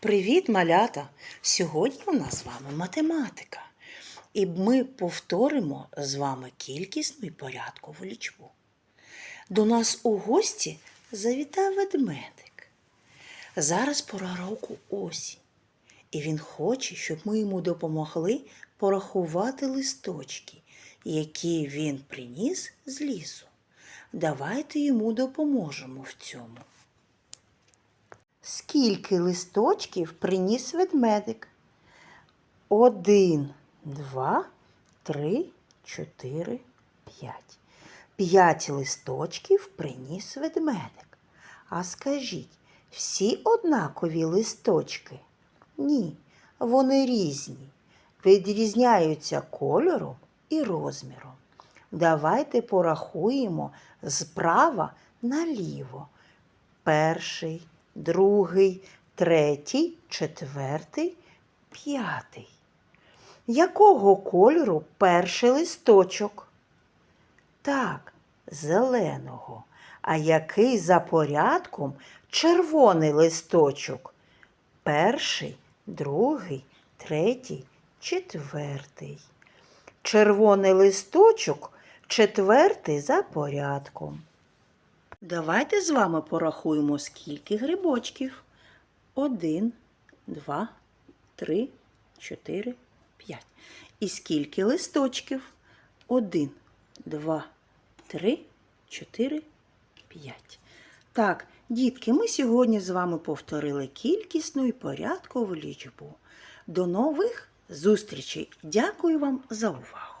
Привіт, малята! Сьогодні у нас з вами математика. І ми повторимо з вами кількісну і порядкову лічбу. До нас у гості завітав ведмедик. Зараз пора року осінь. І він хоче, щоб ми йому допомогли порахувати листочки, які він приніс з лісу. Давайте йому допоможемо в цьому. Скільки листочків приніс ведмедик? Один, два, три, чотири, п'ять. П'ять листочків приніс ведмедик. А скажіть, всі однакові листочки? Ні, вони різні. Відрізняються кольором і розміром. Давайте порахуємо справа наліво. Перший, другий, третій, четвертий, п'ятий. Якого кольору перший листочок? Так, зеленого. А який за порядком червоний листочок? Перший, другий, третій, четвертий. Червоний листочок четвертий за порядком. Давайте з вами порахуємо, скільки грибочків. Один, два, три, чотири, п'ять. І скільки листочків? Один, два, три, чотири, п'ять. Так, дітки, ми сьогодні з вами повторили кількісну і порядкову лічбу. До нових зустрічей. Дякую вам за увагу.